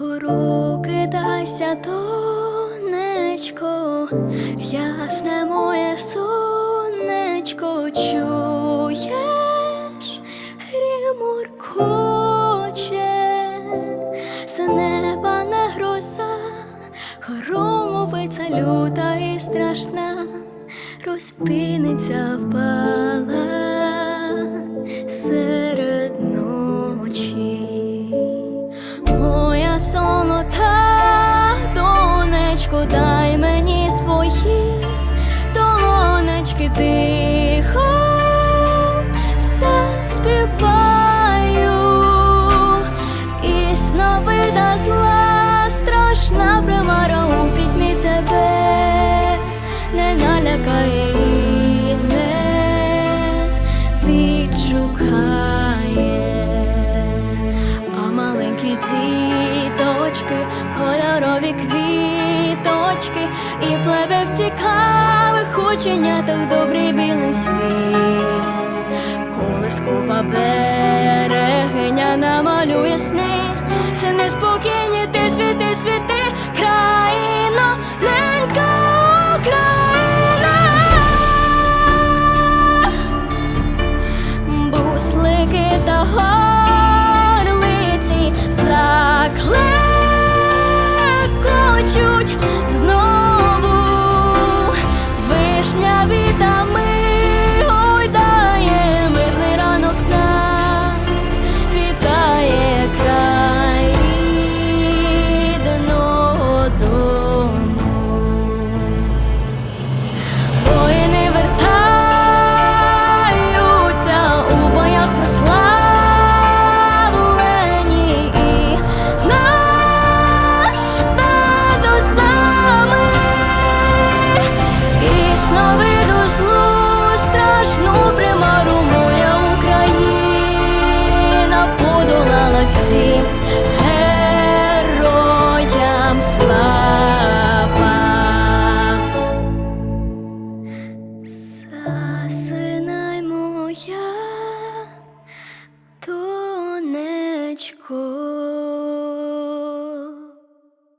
Прокидайся, донечко, ясне моє сонечко, чуєш, грімуркоче, з неба не гроза, громовиця люта і страшна, розпиниться впала донечко, дай мені свої долонечки тихо. Заспіваю і сновида зла страшна примара у пітьмі тебе. Не налякає і. А маленькі діточки, кольорові квіточки, і пливе в цікавих оченятах добрий білий світ. Колискова берегиня намалює сни, сини спокійні, ти світи, світи, країно, ненька буслики та горлиці заклекочуть team